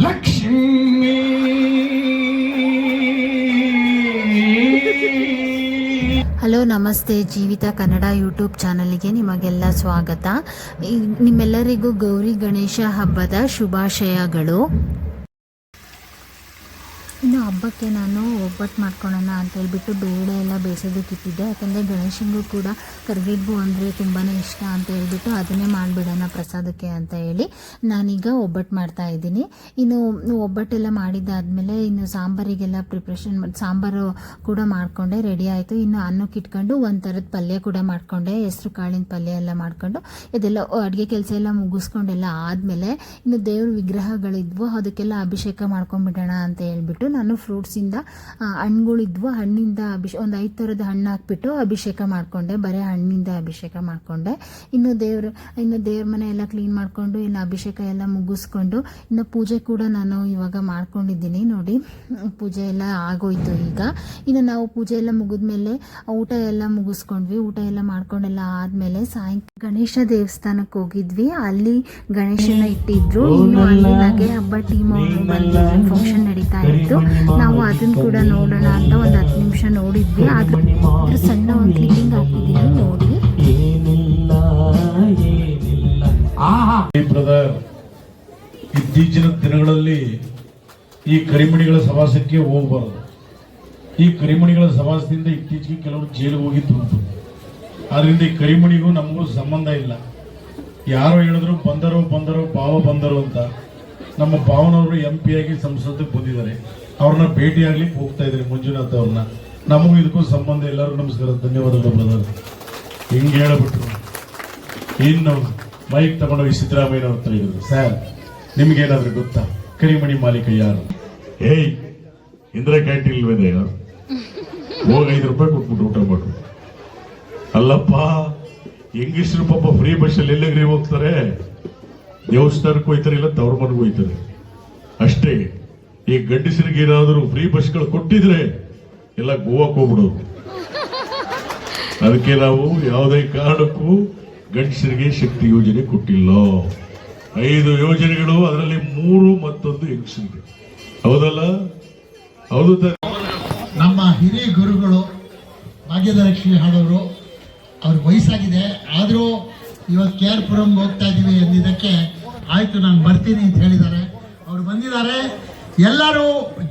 Lakshmi. Hello ನಮಸ್ತೆ. ಜೀವಿತ Kannada YouTube ಚಾನಲ್ಗೆ ನಿಮಗೆಲ್ಲ ಸ್ವಾಗತ. ನಿಮ್ಮೆಲ್ಲರಿಗೂ ಗೌರಿ ಗಣೇಶ ಹಬ್ಬದ ಶುಭಾಶಯಗಳು. ಹಬ್ಬಕ್ಕೆ ನಾನು ಒಬ್ಬಟ್ಟು ಮಾಡ್ಕೊಳ್ಳೋಣ ಅಂತ ಹೇಳ್ಬಿಟ್ಟು ಬೇಳೆ ಎಲ್ಲ ಬೇಯಿಸೋದಕ್ಕೆ ಇಟ್ಟಿದ್ದೆ ಯಾಕಂದರೆ ಗಣೇಶನಿಗೂ ಕೂಡ ಕರ್ಗಿಡ್ಬು ಅಂದರೆ ತುಂಬಾ ಇಷ್ಟ ಅಂತ ಹೇಳ್ಬಿಟ್ಟು ಅದನ್ನೇ ಮಾಡಿಬಿಡೋಣ ಪ್ರಸಾದಕ್ಕೆ ಅಂತ ಹೇಳಿ ನಾನೀಗ ಒಬ್ಬಟ್ಟು ಮಾಡ್ತಾ ಇದ್ದೀನಿ. ಇನ್ನು ಒಬ್ಬಟ್ಟೆಲ್ಲ ಮಾಡಿದ್ದಾದಮೇಲೆ ಇನ್ನು ಸಾಂಬಾರಿಗೆಲ್ಲ ಪ್ರಿಪ್ರೇಷನ್ ಸಾಂಬಾರು ಕೂಡ ಮಾಡಿಕೊಂಡೆ ರೆಡಿ ಆಯಿತು. ಇನ್ನು ಅನ್ನಕ್ಕೆ ಇಟ್ಕೊಂಡು ಒಂದು ಥರದ ಪಲ್ಯ ಕೂಡ ಮಾಡಿಕೊಂಡೆ, ಹೆಸ್ರು ಕಾಳಿನ ಪಲ್ಯ ಎಲ್ಲ ಮಾಡಿಕೊಂಡು. ಇದೆಲ್ಲ ಅಡುಗೆ ಕೆಲಸ ಎಲ್ಲ ಮುಗಿಸ್ಕೊಂಡೆಲ್ಲ ಆದಮೇಲೆ ಇನ್ನು ದೇವ್ರ ವಿಗ್ರಹಗಳಿದ್ವು, ಅದಕ್ಕೆಲ್ಲ ಅಭಿಷೇಕ ಮಾಡ್ಕೊಂಡ್ಬಿಡೋಣ ಅಂತ ಹೇಳ್ಬಿಟ್ಟು ನಾನು ಫ್ರೂಟ್ಸಿಂದ ಹಣ್ಣುಗಳಿದ್ವು. ಹಣ್ಣಿಂದ ಅಭಿಷೇಕ ಒಂದು ಐದು ಥರದ ಹಣ್ಣು ಹಾಕ್ಬಿಟ್ಟು ಅಭಿಷೇಕ ಮಾಡಿಕೊಂಡೆ. ಬರೀ ಹಣ್ಣಿಂದ ಅಭಿಷೇಕ ಮಾಡಿಕೊಂಡೆ. ಇನ್ನು ದೇವ್ರ ಇನ್ನು ದೇವ್ರ ಮನೆ ಎಲ್ಲ ಕ್ಲೀನ್ ಮಾಡಿಕೊಂಡು ಇನ್ನು ಅಭಿಷೇಕ ಎಲ್ಲ ಮುಗಿಸ್ಕೊಂಡು ಇನ್ನು ಪೂಜೆ ಕೂಡ ನಾನು ಇವಾಗ ಮಾಡ್ಕೊಂಡಿದ್ದೀನಿ ನೋಡಿ. ಪೂಜೆ ಎಲ್ಲ ಆಗೋಯ್ತು ಈಗ. ಇನ್ನು ನಾವು ಪೂಜೆ ಎಲ್ಲ ಮುಗಿದ್ಮೇಲೆ ಊಟ ಎಲ್ಲ ಮುಗಿಸ್ಕೊಂಡ್ವಿ. ಊಟ ಎಲ್ಲ ಮಾಡ್ಕೊಂಡೆಲ್ಲ ಆದ್ಮೇಲೆ ಸಾಯಂಕಾಲ ಗಣೇಶ ದೇವಸ್ಥಾನಕ್ಕೆ ಹೋಗಿದ್ವಿ. ಅಲ್ಲಿ ಗಣೇಶನ ಇಟ್ಟಿದ್ರು. ಇನ್ನು ಅಲ್ಲಿ ನಗೆ ಹಬ್ಬ ಟೀಮ್ ಅವರು ಬಂದಿದ್ರು ಫಂಕ್ಷನ್ ನಡೀತಾ ಇತ್ತು. ನಾವು ಅದನ್ನ ಕೂಡ ನೋಡೋಣ ಅಂತ ಒಂದು ಹತ್ತು ನಿಮಿಷ ನೋಡಿದ್ವಿ. ಆದ್ರೆ ಸಣ್ಣ ಒಂದು ಕ್ಲಿಪ್ಪಿಂಗ್ ಹಾಕಿದ್ದೀನಿ ನೋಡಿ. ಬ್ರದರ್, ಇತ್ತೀಚಿನ ದಿನಗಳಲ್ಲಿ ಈ ಕರಿಮಣಿಗಳ ಸವಾಸಕ್ಕೆ ಹೋಗಬಾರದು. ಈ ಕರಿಮಣಿಗಳ ಸವಾಸದಿಂದ ಇತ್ತೀಚೆಗೆ ಕೆಲವರು ಜೈಲಿಗೆ ಹೋಗಿದ್ದು ಉಂಟು. ಅದರಿಂದ ಈ ಕರಿಮಣಿಗೂ ನಮಗೂ ಸಂಬಂಧ ಇಲ್ಲ. ಯಾರೋ ಹೇಳಿದ್ರು ಬಂದರೋ ಬಂದರೋ, ಪಾವ ಬಂದರು ಅಂತ. ನಮ್ಮ ಭಾವನವರು ಎಂ ಪಿ ಆಗಿ ಸಂಸದಕ್ಕೆ ಬಂದಿದ್ದಾರೆ. ಅವ್ರನ್ನ ಭೇಟಿ ಹೋಗ್ತಾ ಇದ್ದಾರೆ ಮಂಜುನಾಥ್ ಅವ್ರನ್ನ. ನಮಗೂ ಇದಕ್ಕೂ ಸಂಬಂಧ ಎಲ್ಲರೂ ನಮಸ್ಕಾರ. ಧನ್ಯವಾದಗಳು ಬ್ರದರ್ ಹಿಂಗೆ ಹೇಳ್ಬಿಟ್ರು. ಇನ್ನು ಮೈಕ್ ತಗೊಂಡೋಗಿ ಸಿದ್ದರಾಮಯ್ಯ ಹತ್ರ ಇದ್ರು ಸರ್ ನಿಮ್ಗೇನಾದ್ರೂ ಗೊತ್ತಾ? ಕರಿಮಣಿ ಮಾಲೀಕ ಯಾರು? ಏಯ್, ಇಂದಿರಾ ಕ್ಯಾಂಟೀನ್ ಇಲ್ವೇನೆ ಯಾರು ಹೋಗ ಐದು ರೂಪಾಯಿ ಕೊಟ್ಬಿಟ್ಟು ಊಟ ಮಾಡ್ರು ಅಲ್ಲಪ್ಪ, ಹೆಂಗಿಸ್ರು ಪಾಪ ಫ್ರೀ ಬಸ್ಸಲ್ಲಿ ಎಲ್ಲೆಗ್ರಿ ಹೋಗ್ತಾರೆ? ದೇವಸ್ಥಾನಕ್ಕೆ ಹೋಯ್ತಾರೆ ಇಲ್ಲ ತವ್ರ ಮನೆಗೆ ಹೋಯ್ತಾರೆ ಅಷ್ಟೇ, ಈ ಗಂಡಸರಿಗೆ ಏನಾದರೂ ಫ್ರೀ ಬಸ್ಗಳು ಕೊಟ್ಟಿದ್ರೆ, ಎಲ್ಲ ಗೋವಾಕ್ ಹೋಗ್ಬಿಡೋದು. ಅದಕ್ಕೆ ನಾವು ಯಾವುದೇ ಕಾರಣಕ್ಕೂ ಗಂಡಸರಿಗೆ ಶಕ್ತಿ ಯೋಜನೆ ಕೊಟ್ಟಿಲ್ಲ. ಐದು ಯೋಜನೆಗಳು, ಅದರಲ್ಲಿ ಮೂರು ಮತ್ತೊಂದು ಹೆಂಗಸರಿಗೆ ಹೌದಲ್ಲ? ಹೌದು? ನಮ್ಮ ಹಿರಿಯ ಗುರುಗಳು ಭಾಗ್ಯದಲಕ್ಷ್ಮಿ ಹಾಡೋರು ಅವ್ರಿಗೆ ವಯಸ್ಸಾಗಿದೆ, ಆದರೂ ಇವತ್ತು ಕೆ ಆರ್ ಪುರಂ ಹೋಗ್ತಾ ಇದ್ದೀವಿ ಅಂದಿದ್ದಕ್ಕೆ ಆಯಿತು, ನಾನು ಬರ್ತೀನಿ ಅಂತ ಹೇಳಿದ್ದಾರೆ. ಅವ್ರು ಬಂದಿದ್ದಾರೆ. ಎಲ್ಲರೂ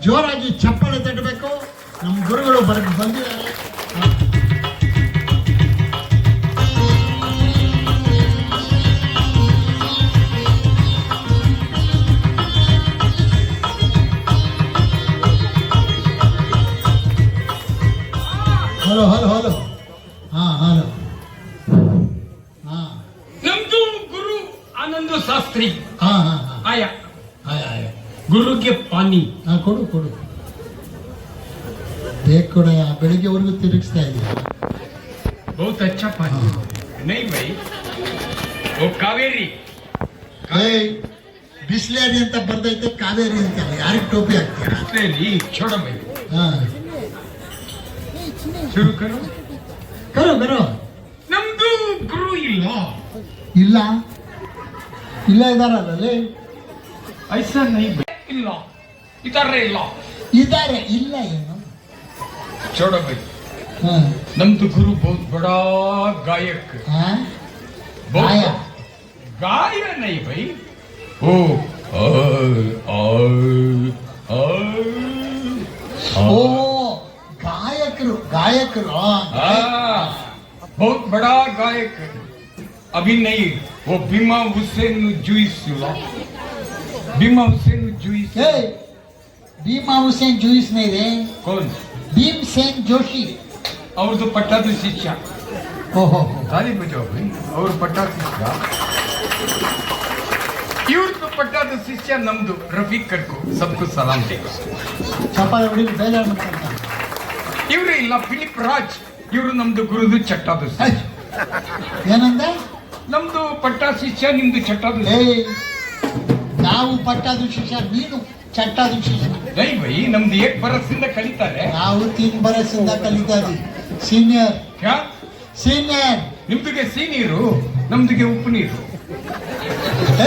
ಜೋರಾಗಿ ಚಪ್ಪಳೆ ತಟ್ಟಬೇಕು ನಮ್ಮ ಗುರುಗಳು ಬರ್, ಬಂದಿದ್ದಾರೆ. Hello hello. ಹಾಂ ಹಾ ಆಯ. ಆಯ್ ಆಯ್. ಗುರುಗೆ ಪಾನಿ. ಹಾ ಕೊಡು ಕೊಡು. ಬೇಕು ಕೊಡ ಬೆಳಿಗ್ಗೆವರೆಗೂ ತಿರುಗಿಸ್ತಾ ಇದ್ದೀವಿ ಬಹುತ್ ಅಚ್ಚಾ ಪಾನಿ. ನೈ ಬೈ ಓ ಕಾವೇರಿ. ಏಯ್ ಬಿಸ್ಲೇರಿ ಅಂತ ಬರ್ದೈತೆ ಕಾವೇರಿ ಅಂತ ಯಾರಿಗೆ ಟೋಪಿ ಹಾಕ್ತೀರಾ ಕಾವೇರಿ छोड़ ಬೈ ಹಾ. ಶುರು ಕರು. ಬರೋ ಬರೋ ನಮ್ದು ಗುರು ಇಲ್ಲ. ಇಲ್ಲ? ಇಲ್ಲ ಇದಾರಲ್ಲಿ ಐಸಾ ನೈ ಇಲ್ಲ? ಇದಾರೆ ಇಲ್ಲ? ಇದಾರೆ ಇಲ್ಲ ಏನು? ಚೋಡ ಬೈ ನಮ್ದು ಗುರು ಬಹುತ್ ಬಡ ಗಾಯಕ್. ಗಾಯ? ಗಾಯ ನೈ ಬೈ. ಓ ಓ ಗಾಯಕರು ಗಾಯಕರು ಬಹುತ್ ಬಡ ಗಾಯಕ್. ಅಭಿನಯ. ಓ ಭೀಮಾ ಹುಸೇನ್ ಜೂಯಿಸ್ ಭೀಮಾ ಹುಸೇನ್ ಜೂಯಿಸ್ ಭೀಮಾ ಹುಸೇನ್ ಜೂಯಿಸ್ ರೇ ಕೌನ್ ಭೀಮ್ ಸೇನ್ ಜೋಶಿ ಅವ್ರದ್ದು ಪಟ್ಟದ ಶಿಷ್ಯ ಓಹೋ ಖಾಲಿ ಬಜಾಬಿ ಅವ್ರ ಪಟ್ಟ ಶಿಷ್ಯ ಇವ್ರದ್ದು ಪಟ್ಟಾದ ಶಿಷ್ಯ ನಮ್ದು ರಫೀಕ್ ಕರ್ಕು ಸಬ್ಕು ಸಲಾಂ ಟೇಕು ಚಪಾಲ ಹೊಡಿಲಿ ಬೇಜಾರು ಮಾಡ್ತಾರೆ ಇವ್ರು ಇಲ್ಲ ಫಿಲಿಪ್ ರಾಜ್ ಇವ್ರು ನಮ್ದು ಗುರುದು ಚಟ್ಟಾದ ಏನಂದ ನಮ್ದು ಪಟ್ಟ ಶಿಷ್ಯ ನಿಮ್ದು ಚಟ್ಟದು ಏಯ್ ನಾವು ಪಟ್ಟದು ಶಿಷ್ಯ ನೀನು ಚಟ್ಟದು ಶಿಷ್ಯ. ನೈ ಬೈ ನಮ್ದು ಏಕ್ ಬರಸಿಂದ ಕಲಿತಾರೆ. ನಾವು ತಿನ್ ಬರಸಿಂದ ಕಲಿತಾರೆ ಇದೀವಿ ಸೀನಿಯರ್. ಕ್ಯಾ ಸೀನಿಯರ್. ನಿಮ್ದಿಗೆ ಸಿಹಿ ನೀರು ನಮ್ದಿಗೆ ಉಪ್ಪು ನೀರು.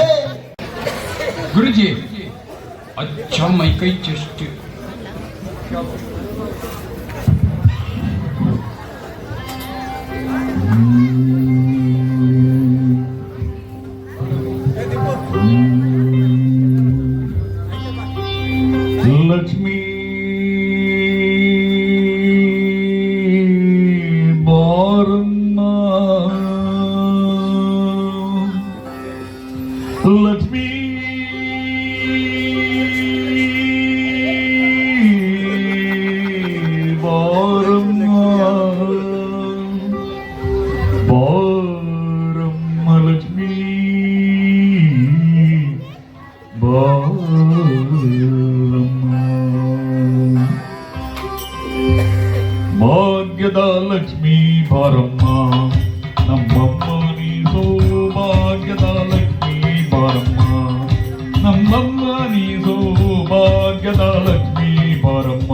ಏಯ್. ಗುರುಜಿ ಅಚ್ಚ ಮೈ ಕೈ ಚೆಸ್ಟ್. ಭಾಗ್ಯದ ಲಕ್ಷ್ಮೀ ಬಾರಮ್ಮ ನಮ್ಮಮ್ಮ ನೀಸೋ ಭಾಗ್ಯದ ಲಕ್ಷ್ಮೀ ಬಾರಮ್ಮ ನಮ್ಮಮ್ಮ ನೀಸೋ ಭಾಗ್ಯದ ಲಕ್ಷ್ಮೀ ಬಾರಮ್ಮ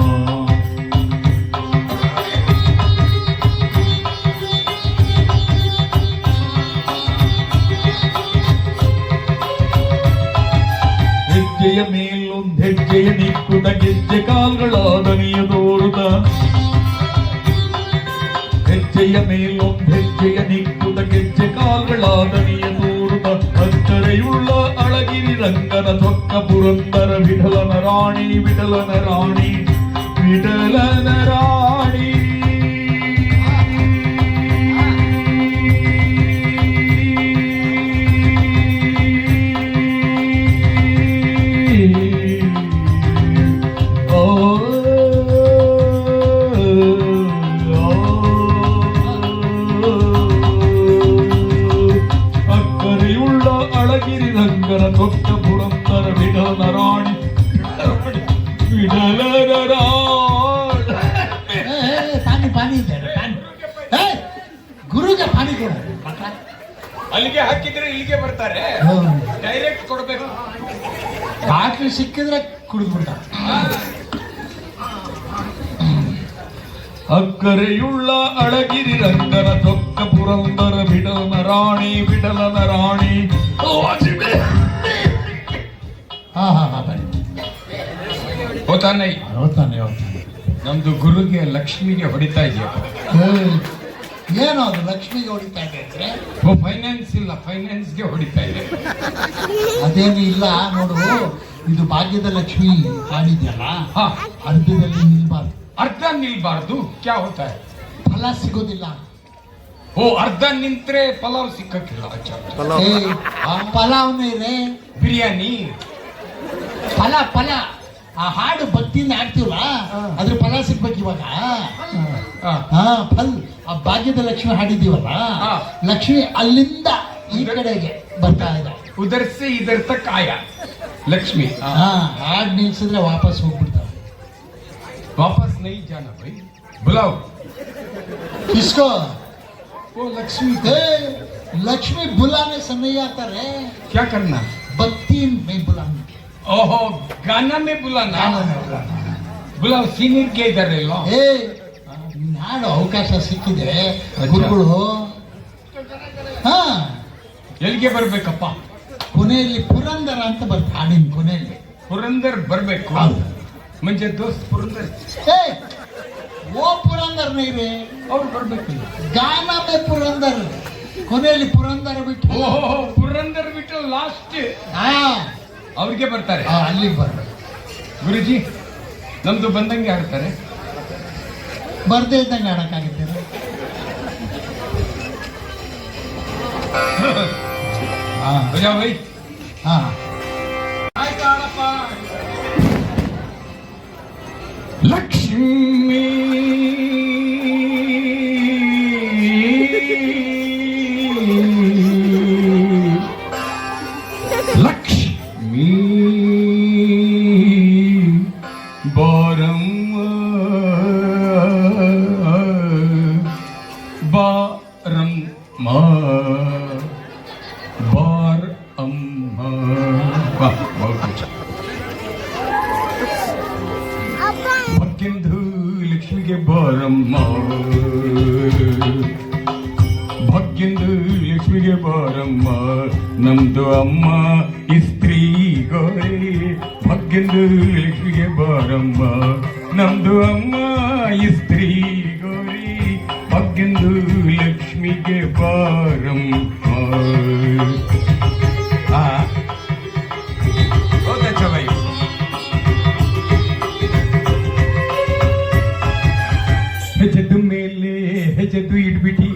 ಹೆಜ್ಜೆಯ ಮೇಲೊಂದ್ ಹೆಜ್ಜೆಯ ನಿಕ್ಕುದ ಗೆಜ್ಜೆ ಕಾಲ್ಗಳ ದನಿಯ ತೋರುದ ಹೆಜ್ಜೆಯ ಮೇಲೊಂದ್ ಹೆಜ್ಜೆಯ ನಿಕ್ಕುದ ಗೆಜ್ಜೆ ಕಾಲ್ಗಳ ದನಿಯ ತೋರುದ ಅಚ್ಚರೆಯುಳ್ಳ ಅಳಗಿರಿ ರಂಗನ ತೊಕ್ಕ ಪುರಂದರ ವಿಠಲನ ರಾಣಿ ವಿಠಲನ ರಾಣಿ ವಿಠಲನ ರಾಣಿ ಅಲ್ಲಿಗೆ ಹಾಕಿದ್ರೆ ಇಲ್ಲಿಗೆ ಬರ್ತಾರೆ. ಡೈರೆಕ್ಟ್ ಕೊಡ್ಬೇಕು. ಬಾಟ್ಲಿ ಸಿಕ್ಕಿದ್ರೆ ಕುಡಿದ್ಬಿಡ್ತಾರೆ ಅಕ್ಕರೆಯುಳ್ಳ ಅಳಗಿರಿ ರಂಗನ ತೊಕ್ಕ ಪುರಂದರ ಬಿಡಲನ ರಾಣಿ ಬಿಡಲನ ರಾಣಿ. ಹಾ ಹಾ ಹಾ ಬನ್ನಿ. ಹೋತಾನೆ. ಹೇಳ್ತಾನೆ ಹೇಳ್ತಾನೆ ನಮ್ದು ಗುರುಗೆ ಲಕ್ಷ್ಮಿಗೆ ಹೊಡಿತಾ ಇದೆಯಪ್ಪ. ಏನೋ ಅದು ಲಕ್ಷ್ಮಿಗೆ ಹೊಡಿತಾ ಇದೆ ಅಂದ್ರೆ? ಓ ಫೈನಾನ್ಸ್ ಇಲ್ಲ ಫೈನಾನ್ಸ್ಗೆ ಹೊಡಿತಾ ಇದೆ ಅದೇನು ಇಲ್ಲ ನೋಡು ಇದು ಭಾಗ್ಯದ ಲಕ್ಷ್ಮಿ ಹಾಡಿದ್ಯಲ್ಲ ಹಾ. ಅರ್ಧದಲ್ಲಿ ನಿಲ್ಬಾರ್ದು. ಅರ್ಧ ನಿಲ್ಬಾರ್ದು ಕ್ಯಾ ಹೋತಾ ಫಲ ಸಿಗೋದಿಲ್ಲ. ಓ ಅರ್ಧ ನಿಂತ್ರೆ ಪಲಾವ್ ಸಿಕ್ಕಿಲ್ಲ ಪಲಾವ್. ಅಚ್ಚ. ಆ ಪಲಾವ್ನೇ ಇದೆ ಬಿರಿಯಾನಿ. ಫಲ ಫಲ. ಆ ಹಾಡು ಭಕ್ತಿಯಿಂದ ಹಾಡ್ತೀವಲ್ಲ ಅದ್ರ ಫಲ ಸಿಗ್ಬೇಕು ಇವಾಗ. ಹಾ ಫಲ್. ಆ ಭಾಗ್ಯದ ಲಕ್ಷ್ಮಿ ಹಾಡಿದೀವಲ್ಲ ಹಾ. ಲಕ್ಷ್ಮಿ ಅಲ್ಲಿಂದ ಈ ಕಡೆಗೆ ಬರ್ತಾ ಇದೆ ಉದರ್ಸಿ ಇದರ್ಥ ಕಾಯ ಲಕ್ಷ್ಮಿ ಆ, ಹಾ ಹಾಡ್ ನಿಲ್ಸಿದ್ರೆ ವಾಪಸ್ ಹೋಗ್ಬಿಡ್ತಾವೆ ವಾಪಸ್ ನೈ ಜಾನ ಭೈ ಬುಲಾವ್ ಇಸ್ಕೋ ಓ ಲಕ್ಷ್ಮಿ ಏ, ಲಕ್ಷ್ಮಿ ಬುಲಾನೆ ಸನ್ನಯ್ಯ ಅಂತಾರೆ ಕ್ಯಾ ಕರ್ನ ಭಕ್ತಿ ಮೇ ಬುಲಾನೆ ಓಹೋ ಗಾನ ಮೇ ಬುಲಾನ ಬುಲಾವ್ ಸೀನಿಯರ್ ಗೆ ಇದಾರೆ ಅಲ್ವಾ ಏ ನಾಡು ಅವಕಾಶ ಸಿಕ್ಕಿದೆ. ಗುರುಗಳು ಹಾ. ಎಲ್ಲಿಗೆ ಬರ್ಬೇಕಪ್ಪ? ಕೊನೆಯಲ್ಲಿ ಪುರಂದರ ಅಂತ ಬರ್ತ ಹಾಡಿನ ಕೊನೆಯಲ್ಲಿ. ಪುರಂದರ್ ಬರ್ಬೇಕು. ಮುಂಚೆ ದೋಸ್ತ್ ಪುರಂದರ್ ಏ ಓ ಪುರಂದರ್ ನೀವೆ ಅವ್ರು ಬರ್ಬೇಕು. ಗಾನ ಪುರಂದರ್. ಕೊನೆಯಲ್ಲಿ ಪುರಂದರ ಬಿಟ್ಟು. ಓಹೋ ಪುರಂದರ್ ಬಿಟ್ಟು ಲಾಸ್ಟ್ ಹಾ. ಅವ್ರಿಗೆ ಬರ್ತಾರೆ. ಅಲ್ಲಿಗೆ ಬರ್ಬೇಕು. ಗುರುಜಿ ನಮ್ದು ಬಂದಂಗೆ ಆಡ್ತಾರೆ ಬರ್ದೇ ಇದ್ದಂಗೆ ಆಡಕ್ಕಾಗುತ್ತೆ ಹಾ ಬಜಾ ಬೈ ಹಾ. ಲಕ್ಷ್ಮೀ ಲಕ್ಷ್ಮೀ. ಭಾಗ್ಯ ಬಾರಮ್ಮ ನಮ್ದು ಅಮ್ಮ ಇಸ್ತ್ರೀ ಇಸ್ತ್ರೀಗೋರೆ ಭಾಗ್ಯಂದು ಲಕ್ಷ್ಮಿಯ ಬಾರಮ್ಮ ನಮ್ದು ಅಮ್ಮ ಇಸ್ತ್ರೀಗೋರಿ ಭಾಗ್ಯಂದು ಲಕ್ಷ್ಮಿಗೆ ಬಾರಮ್ಮ ಹೆಜ್ಜೆದು ಮೇಲೆ ಹೆಜ್ಜೆದು ಇಡ್ಬಿಟಿ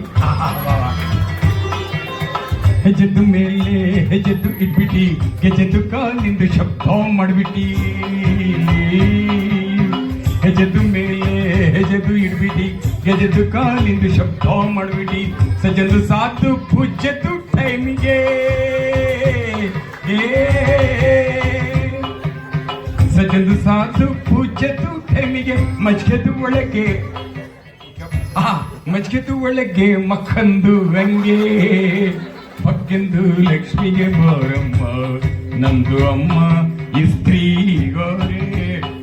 ಹೆಜ್ಜೆದು ಮೇಲೆ ಹೆಜೆದ್ದು ಇಟ್ಬಿಟ್ಟಿ ಗೆಜ್ಜೆದು ಕಾಲಿಂದು ಶಬ್ದ ಮಾಡಿಬಿಟ್ಟಿ ಹೆಜೆದ್ದು ಮೇಲೆ ಹೆಜ್ಜೆದು ಇಡ್ಬಿಟ್ಟಿ ಗೆಜ್ಜೆದು ಕಾಲಿಂದು ಶಬ್ದ ಮಾಡಿಬಿಟ್ಟಿ ಸಜ್ಜದು ಸಾತು ಪೂಜ್ಯದು ಟೈಮಿಗೆ. ಸಜ್ಜದು ಸಾತು ಪೂಜ್ಯದು ಟೈಮಿಗೆ, ಮಜ್ಗೆದು ಒಳಗೆ. ಆ, ಮಜ್ಗೆದು ಒಳಗೆ ಮಕ್ಕಂದು ಹಂಗೆ ಪಕ್ಕೆಂದು ಲಕ್ಷ್ಮಿಗೆ ಬಾರಮ್ಮ ನಮ್ದು ಅಮ್ಮ ಇಸ್ತ್ರೀ ಗೋರೆ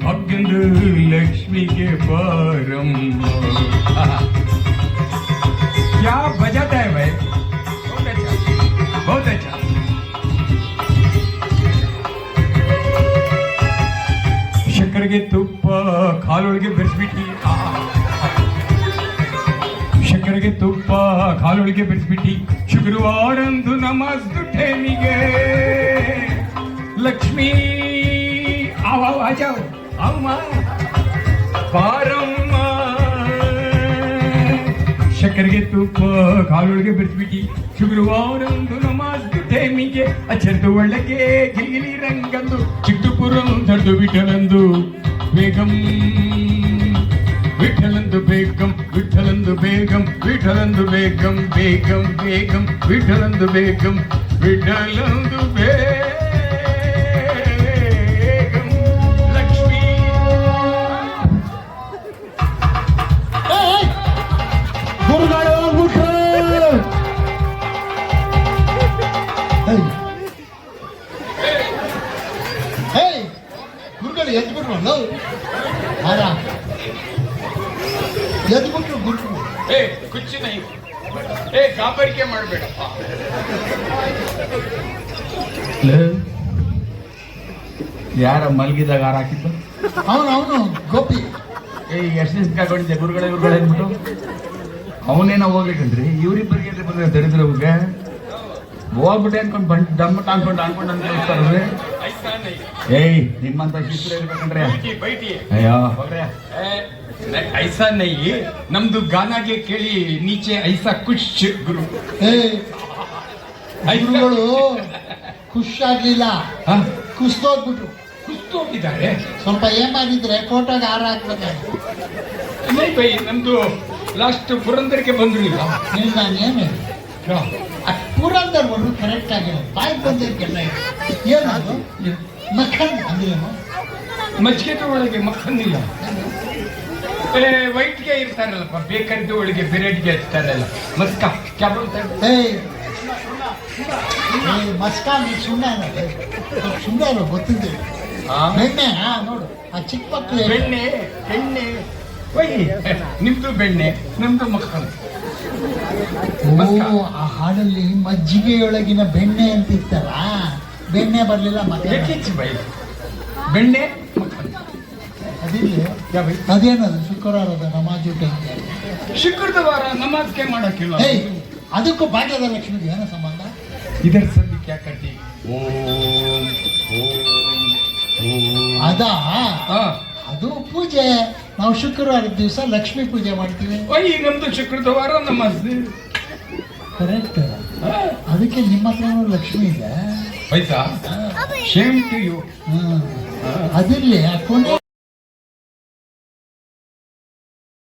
ಪಕ್ಕೆಂದು ಲಕ್ಷ್ಮಿಗೆ ಬಾರಮ್ಮ ಆಹಾ. क्या बजाता है भाई बहुत अच्छा बहुत अच्छा ಶಕ್ಕರೆಗೆ ತುಪ್ಪ ಕಾಲೊಳಗೆ ಬೆರೆಸ್ಬಿಟ್ಟಿ ಕಾಲೊಳಗೆ ಬೆರೆಸ್ಬಿಟ್ಟಿ ಶುಕ್ರವಾರಂದು ನಮಾಜ್ದು ಟೈಮಿಗೆ ಲಕ್ಷ್ಮೀ ಆವ ಆಜಾವ್ ಅಮ್ಮ ಬಾರಮ್ಮ ಶಕ್ಕರೆಗೆ ತುಪ್ಪ ಕಾಲೊಳಗೆ ಬೆರೆಸ್ಬಿಟ್ಟಿ ಶುಕ್ರವಾರಂದು ನಮಾಜ್ದು ಟೈಮಿಗೆ ಅಚ್ಚರ್ದು ಒಳಗೆ ಗಿಲಿಗಿಲಿ ರಂಗಂದು ಚಿಟ್ಟುಪುರಂ ತಡೆದು ವಿಠಲಂದು ಬೇಗಂ பேக்கம் விட்டலந்து பேகம் விட்டலந்து பேக்கம் பேகம் பேகம் விட்டலந்து பேக்கம் விட்டலந்து பேகம் ಗಾಬರಿಕೆ ಮಾಡಬೇಡ ಯಾರ ಮಲಗಿದಾಗ ಹಾರ ಹಾಕಿದ್ದು? ಅವನು ಅವನು ಗೋಪಿ. ಏ ಎಷ್ಟು ದಿವಸ ಕಾಕೊಂಡಿದ್ದೆ ಗುರುಗಳೇ ಗುರುಗಳೇ ಅಂದ್ಬಿಟ್ಟು? ಅವನೇನ ಹೋಗ್ಬೇಕಂದ್ರಿ? ಇವ್ರಿಬ್ಬರಿಗೆ ಬಂದ್ರೆ ದರಿದ್ರ ಹೋಗ್ಗೆ ಹೋಗ್ಬಿಟ್ಟೆ ಅನ್ಕೊಂಡು ಬಂಟ್ ದಮ್ಮಟ ಅನ್ಕೊಂಡು ಅನ್ಕೊಂಡು ಅಂತ ಹೇಳ್ತಾರಲ್ರಿ ಏಯ್ ನಿಮ್ಮಂತ ಶಿಸ್ತು ಇರ್ಬೇಕಂದ್ರೆ ಅಯ್ಯೋ. ಹೋಗ್ರೆ. ಐಸಾ ನೈ ನಮ್ದು ಗಾನಾಗೆ ಕೇಳಿ ನೀಚೆ ಐಸಾ ಖುಷ್ ಗುರು. ಏ ಗುರುಗಳು ಖುಷ್ ಹಾ? ಕುಸ್ತೋಗ್ಬಿಟ್ರು ಕುಸ್ತೋಗಿದ್ದಾರೆ ಸ್ವಲ್ಪ ಏಮಾಗಿದ್ರೆ ಫೋಟೋಗೆ ಹಾರ ಹಾಕ್ಬೇಕಾಗಿ ಬೈ ನಮ್ದು ಲಾಸ್ಟ್ ಪುರಂದರಿಗೆ ಬಂದ್ರಿಲ್ಲ ನೀವು ನಾನು ಏನು ಪುರಂದರ್ ಒಂದು ಕರೆಕ್ಟ್ ಆಗಿಲ್ಲ ಬಾಯಿ ಬಂದಿರ್ಕೆಲ್ಲ ಏನದು? ಮಖನ್ ಅಂದ್ರೇನು? ಮಜ್ಜಿಗೆ ಒಳಗೆ ಮಖನ್ ಏ ವೈಟ್ಗೆ ಇರ್ತಾರಲ್ಲಪ್ಪ ಬೇಕಂತ ಒಳಗೆ ಬಿರೆಡ್ಗೆ ಇರ್ತಾರಲ್ಲ. ಮಸ್ಕ ಕ್ಯಾಬಲ್ ಮಸ್ಕ ಏಯ್ ಮಸ್ಕಾನ್ ನೀ ಸುಮ್ಮನೆ ಸುಮ್ಮನೆ ಗೊತ್ತಿದ್ದೆ ಬೆಣ್ಣೆ ಹಾ ನೋಡು. ಆ ಚಿಕ್ಕ ಮಕ್ಕಳು ಬೆಣ್ಣೆ ಬೆಣ್ಣೆ. ಒಯ್ ನಿಮ್ದು ಬೆಣ್ಣೆ ನಮ್ದು ಮಕ್ಕಳು ಓ ಆ ಹಾಡಲ್ಲಿ ಮಜ್ಜಿಗೆಯೊಳಗಿನ ಬೆಣ್ಣೆ ಅಂತಿತ್ತಲ್ಲ? ಬೆಣ್ಣೆ ಬರಲಿಲ್ಲ ಮತ್ತೆ? ಬೈ ಬೆಣ್ಣೆ ಬೈ? ಅದೇನದು? ಶುಕ್ರವಾರದ ನಮಾಜ್ ಶುಕ್ರವಾರ ನಮಾಜ್ಗೆ ಮಾಡಕ್ಕಿಲ್ಲ ಅದಕ್ಕೂ ಭಾಗ್ಯದ ಲಕ್ಷ್ಮಿಗೆ ಏನ ಸಂಬಂಧ? ಇದರ ಸದ್ಯಕ್ಕೆ ಕ್ಯಾ ಕಟ್ಟಿ ಓಂ ಓಂ. ಅದ? ಹಾ ಅದು ಪೂಜೆ. ನಾವು ಶುಕ್ರವಾರದ ದಿವಸ ಲಕ್ಷ್ಮೀ ಪೂಜೆ ಮಾಡ್ತೀವಿ. ಈ ನಮ್ದು ಶುಕ್ರವಾರ ನಮಾಜ್. ಕರೆಕ್ಟ್ ಅದಕ್ಕೆ ನಿಮ್ಮ ಹತ್ರನೂ ಲಕ್ಷ್ಮಿ ಇದೆ. ಆಯ್ತಾ? Same to you. ಅದಿರ್ಲಿ ಕೊನೆ